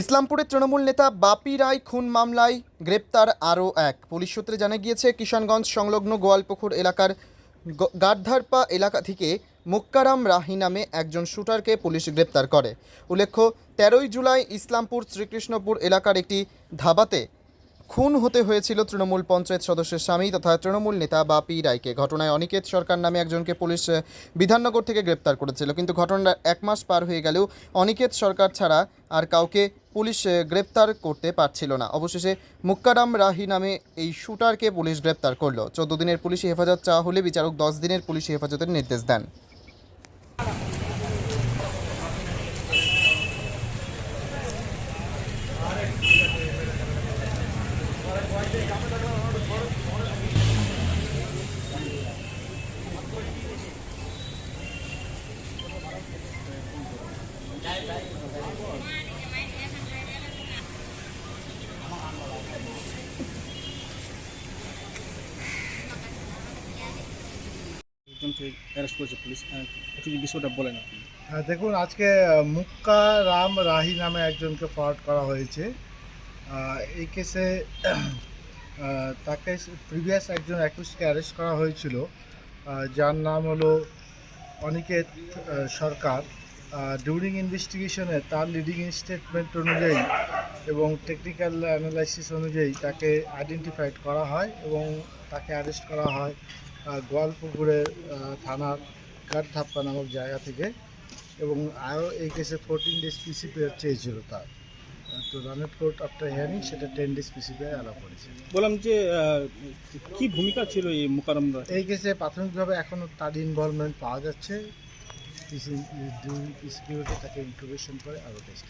ইসলামপুরের তৃণমূল নেতা বাপি রায় খুন মামলায় গ্রেপ্তার আরও এক। পুলিশ সূত্রে জানা গিয়েছে, কিষানগঞ্জ সংলগ্ন গোয়ালপুকুর এলাকার গাডধারপা এলাকা থেকে মুক্কারাম রাহি নামে একজন শুটারকে পুলিশ গ্রেপ্তার করে। উল্লেখ্য, তেরোই জুলাই ইসলামপুর শ্রীকৃষ্ণপুর এলাকার একটি ধাবাতে খুন হতে হয়েছিল তৃণমূল পঞ্চায়েত সদস্যের স্বামী তথা তৃণমূল নেতা বাপি রায়কে। ঘটনায় অনিকেত সরকার নামে একজনকে পুলিশ বিধাননগর থেকে গ্রেপ্তার করেছিল। কিন্তু ঘটনার এক মাস পার হয়ে গেলেও অনিকেত সরকার ছাড়া আর কাউকে পুলিশ গ্রেপ্তার করতে পারছিল না। অবশেষে মুক্কারাম রাহি নামে এই শুটারকে পুলিশ গ্রেপ্তার করল। চোদ্দ দিনের পুলিশি হেফাজত চাওয়া হলে বিচারক দশ দিনের পুলিশি হেফাজতের নির্দেশ দেন। বলেন হ্যাঁ, দেখুন আজকে মুক্কা রাম রাহি নামে একজনকে ফরওয়ার্ড করা হয়েছে। এই কেসে তাকে প্রিভিয়াস একজন অ্যাকুজকে অ্যারেস্ট করা হয়েছিল যার নাম হলো অনিকেত সরকার। ডিউরিং ইনভেস্টিগেশনে তার লিডিং স্টেটমেন্ট অনুযায়ী এবং টেকনিক্যাল অ্যানালাইসিস অনুযায়ী তাকে আইডেন্টিফাইড করা হয় এবং তাকে অ্যারেস্ট করা হয় গোয়ালপুকুরের থানার কাঠধাপ্পা নামক জায়গা থেকে এবং আরও এই কেসে ফোরটিন ডেজ পিসি পিসিপি চেয়েছিল তার। তো রানের কোর্ট আফটার হিয়ারিং সেটা টেন ডেজ পিসিপি অ্যালাউ করেছে। বললাম যে কি ভূমিকা ছিল এই মোকারম এই কেসে প্রাথমিকভাবে এখনও তার ইনভলভমেন্ট পাওয়া যাচ্ছে। পিসিপিওতে তাকে ইনক্লুবেশন করে আরও টেস্ট